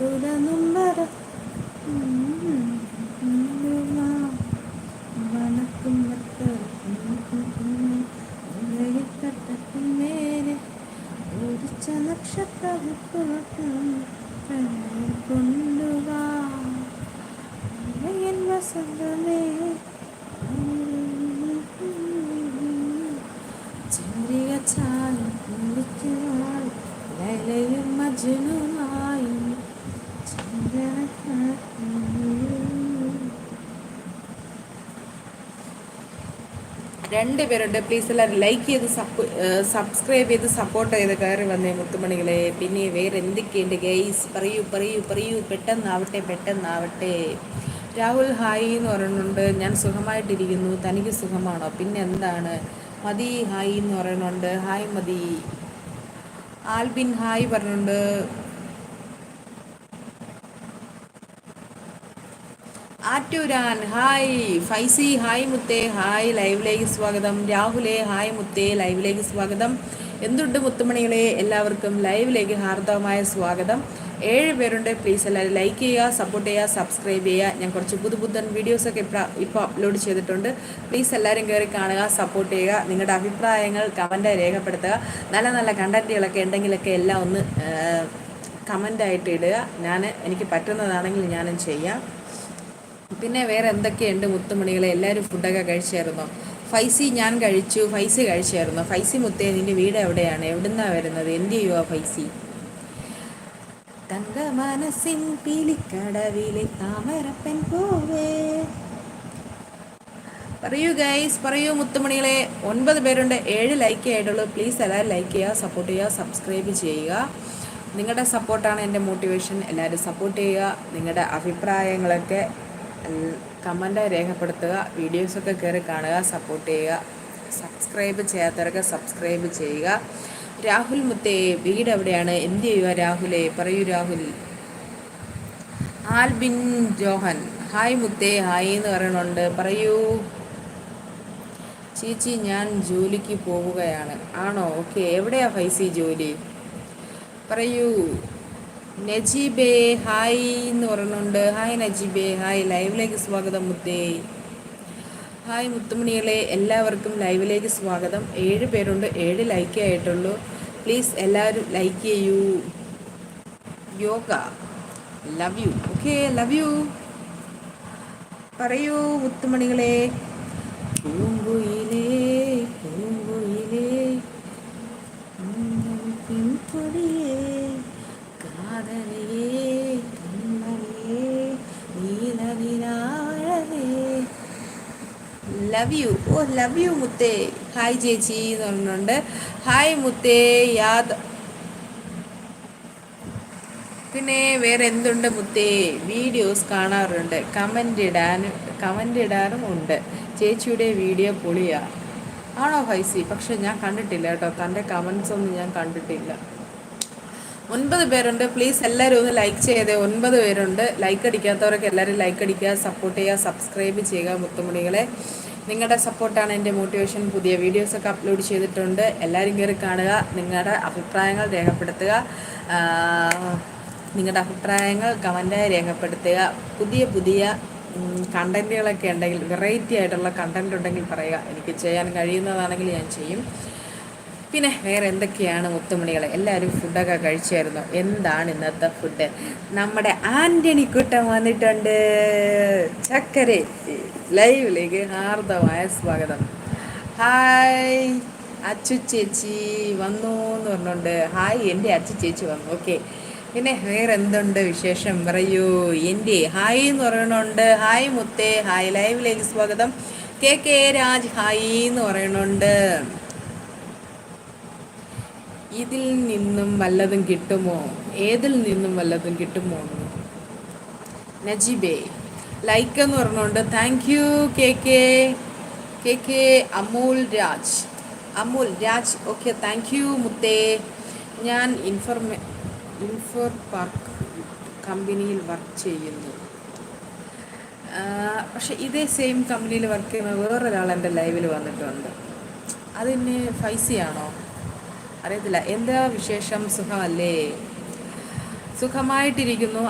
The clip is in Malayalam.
മധുര നുമ്പര വണക്കും മേരെ ഉദിച്ച നക്ഷത്ര കൊണ്ടുവാ. കുളിക്കുവാൻ ലൈലയും മജ്നുമായി ചന്ദ്രന രണ്ട് പേരുണ്ട് പ്ലീസ് എല്ലാവരും ലൈക്ക് ചെയ്ത് സബ്സ്ക്രൈബ് ചെയ്ത് സപ്പോർട്ട് ചെയ്ത് കയറി വന്നേ മുത്തുമണികളെ. പിന്നെ വേറെ എന്തൊക്കെയുണ്ട് ഗെയ്സ് പറയൂ പറയൂ പറയൂ. പെട്ടെന്നാവട്ടെ പെട്ടെന്നാവട്ടെ. രാഹുൽ ഹായ് എന്ന് പറയുന്നുണ്ട്. ഞാൻ സുഖമായിട്ടിരിക്കുന്നു. തനിക്ക് സുഖമാണോ? പിന്നെ എന്താണ്? മതി ഹായ് എന്ന് പറയുന്നുണ്ട്. ഹായ് മതി. ആൽബിൻ ഹായ് പറഞ്ഞുണ്ട്. ആറ്റൂരാൻ. ഹായ്. ഫൈസി ഹായ് മുത്തേ. ഹായ് ലൈവിലേക്ക് സ്വാഗതം. രാഹുലെ ഹായ് മുത്തേ. ലൈവിലേക്ക് സ്വാഗതം. എന്തുണ്ട് മുത്തുമണികളെ? എല്ലാവർക്കും ലൈവിലേക്ക് ഹാർദവമായ സ്വാഗതം. ഏഴ് പേരുണ്ട്. പ്ലീസ് എല്ലാവരും ലൈക്ക് ചെയ്യുക സപ്പോർട്ട് ചെയ്യുക സബ്സ്ക്രൈബ് ചെയ്യുക. ഞാൻ കുറച്ച് പുതു പുത്തൻ വീഡിയോസൊക്കെ ഇപ്പോൾ അപ്ലോഡ് ചെയ്തിട്ടുണ്ട്. പ്ലീസ് എല്ലാവരും കയറി കാണുക സപ്പോർട്ട് ചെയ്യുക. നിങ്ങളുടെ അഭിപ്രായങ്ങൾ കമന്റ് രേഖപ്പെടുത്തുക. നല്ല നല്ല കണ്ടന്റുകളൊക്കെ ഉണ്ടെങ്കിലൊക്കെ എല്ലാം ഒന്ന് കമന്റായിട്ട് ഇടുക. ഞാൻ എനിക്ക് പറ്റുന്നതാണെങ്കിൽ ഞാനും ചെയ്യാം. പിന്നെ വേറെ എന്തൊക്കെയുണ്ട് മുത്തുമണികളെ? എല്ലാവരും ഫുഡൊക്കെ കഴിച്ചായിരുന്നോ? ഫൈസി ഞാൻ കഴിച്ചു ഫൈസി കഴിച്ചായിരുന്നു? ഫൈസി മുത്തേ നിന്റെ വീട് എവിടെയാണ്? എവിടുന്നാ വരുന്നത്? എന്ത് ചെയ്യുവാ ഫൈസി? തങ്ക മനസ്സിൻ പീലിക്കടവിലെ താമരപ്പൻ പോവേ. പറയൂ ഗൈസ് പറയൂ മുത്തുമണികളെ. ഒൻപത് പേരുണ്ട്. ഏഴ് ലൈക്ക് ആയിട്ടുള്ളൂ. പ്ലീസ് എല്ലാവരും ലൈക്ക് ചെയ്യുക സപ്പോർട്ട് ചെയ്യുക സബ്സ്ക്രൈബ് ചെയ്യുക. നിങ്ങളുടെ സപ്പോർട്ടാണ് എന്റെ മോട്ടിവേഷൻ എല്ലാവരും സപ്പോർട്ട് ചെയ്യുക. നിങ്ങളുടെ അഭിപ്രായങ്ങളൊക്കെ കമന്റ് രേഖപ്പെടുത്തുക വീഡിയോസൊക്കെ കയറി കാണുക സപ്പോർട്ട് ചെയ്യുക സബ്സ്ക്രൈബ് ചെയ്യാത്തവരൊക്കെ സബ്സ്ക്രൈബ് ചെയ്യുക. രാഹുൽ മുത്തേ വീട് എവിടെയാണ്? എന്ത് ചെയ്യുക രാഹുലേ? പറയൂ രാഹുൽ. ആൽബിൻ ജോഹൻ. ഹായ് മുത്തേ ഹായ് എന്ന് പറയണുണ്ട് പറയൂ. ചേച്ചി ഞാൻ ജോലിക്ക് പോവുകയാണ്. ആണോ? ഓക്കെ. എവിടെയാ ഫൈസി ജോലി? പറയൂ. നജീബേ ഹായ് എന്ന് പറയുന്നുണ്ട് ഹായ് നജീബേ ഹായ് ലൈവിലേക്ക് സ്വാഗതം മുത്തേ ഹായ് മുത്തുമണികളെ എല്ലാവർക്കും ലൈവിലേക്ക് സ്വാഗതം ഏഴ് പേരുണ്ട് ഏഴ് ലൈക്ക് ആയിട്ടുള്ളൂ പ്ലീസ് എല്ലാവരും ലൈക്ക് ചെയ്യൂ yoga love you okay love you പറയൂ മുത്തുമണികളെ പൂങ്കുയിലേ പൂങ്കുയിലേ പിൻപൊടിയേ love you oh love you മുത്തേ. ഹായ് ചേച്ചി എന്ന് പറഞ്ഞിട്ടുണ്ട്. ഹായ് മുത്തേ. യാദ്. പിന്നെ വേറെ എന്തുണ്ട് മുത്തേ? വീഡിയോസ് കാണാറുണ്ട്. കമന്റ് ഇടാനും കമന്റ് ഇടാറും ഉണ്ട്. ചേച്ചിയുടെ വീഡിയോ പൊളിയാ. ആണോ ഫൈസി? പക്ഷെ ഞാൻ കണ്ടിട്ടില്ല കേട്ടോ. തന്റെ കമൻസ് ഒന്നും ഞാൻ കണ്ടിട്ടില്ല. ഒൻപത് പേരുണ്ട്. പ്ലീസ് എല്ലാവരും ഒന്ന് ലൈക്ക് ചെയ്തേ. ഒൻപത് പേരുണ്ട്. ലൈക്ക് അടിക്കാത്തവരൊക്കെ എല്ലാവരും ലൈക്ക് അടിക്കുക സപ്പോർട്ട് ചെയ്യുക സബ്സ്ക്രൈബ് ചെയ്യുക മുത്തുമണികളെ. നിങ്ങളുടെ സപ്പോർട്ടാണ് എന്റെ മോട്ടിവേഷൻ പുതിയ വീഡിയോസൊക്കെ അപ്ലോഡ് ചെയ്തിട്ടുണ്ട്. എല്ലാവരും കയറി കാണുക. നിങ്ങളുടെ അഭിപ്രായങ്ങൾ രേഖപ്പെടുത്തുക. നിങ്ങളുടെ അഭിപ്രായങ്ങൾ കമന്റായി രേഖപ്പെടുത്തുക. പുതിയ പുതിയ കണ്ടന്റുകളൊക്കെ ഉണ്ടെങ്കിൽ വെറൈറ്റി ആയിട്ടുള്ള കണ്ടന്റ് ഉണ്ടെങ്കിൽ പറയുക. എനിക്ക് ചെയ്യാൻ കഴിയുന്നതാണെങ്കിൽ ഞാൻ ചെയ്യും. പിന്നെ വേറെ എന്തൊക്കെയാണ് മുത്തുമണികൾ എല്ലാവരും ഫുഡൊക്കെ കഴിച്ചായിരുന്നു? എന്താണ് ഇന്നത്തെ ഫുഡ് നമ്മുടെ ആന്റണി കുട്ടൻ വന്നിട്ടുണ്ട്. ചക്കര ലൈവിലേക്ക് ഹാർദമായ സ്വാഗതം. ഹായ് അച്ചു ചേച്ചി വന്നു എന്ന് പറഞ്ഞുകൊണ്ട്. ഹായ് എന്റെ അച്ചു ചേച്ചി വന്നു. ഓക്കെ പിന്നെ വേറെ എന്തുണ്ട് വിശേഷം? പറയൂ. എന്റെ ഹായ് എന്ന് പറയണുണ്ട് ഹായ് മുത്തേ. ഹായ് ലൈവിലേക്ക് സ്വാഗതം. കെ കെ രാജ് ഹായ് എന്ന് പറയണുണ്ട് ഇതിൽ നിന്നും വല്ലതും കിട്ടുമോ? ഏതിൽ നിന്നും വല്ലതും കിട്ടുമോ? നജീബേ ലൈക്ക് എന്ന് പറഞ്ഞുകൊണ്ട് thank you K K K K Amul Raj. Amul Raj okay thank you മുത്തേ. ഞാൻ ഇൻഫർമേ ഇൻഫോർ പാർക്ക് കമ്പനിയിൽ വർക്ക് ചെയ്യുന്നു. പക്ഷെ ഇതേ സെയിം കമ്പനിയിൽ വർക്ക് ചെയ്യുന്ന വേറൊരാൾ എന്റെ ലൈവിൽ വന്നിട്ടുണ്ട്. അതിന് ഫൈസിയാണോ? അറിയത്തില്ല. എന്താ വിശേഷം? സുഖമല്ലേ? സുഖമായിട്ടിരിക്കുന്നു.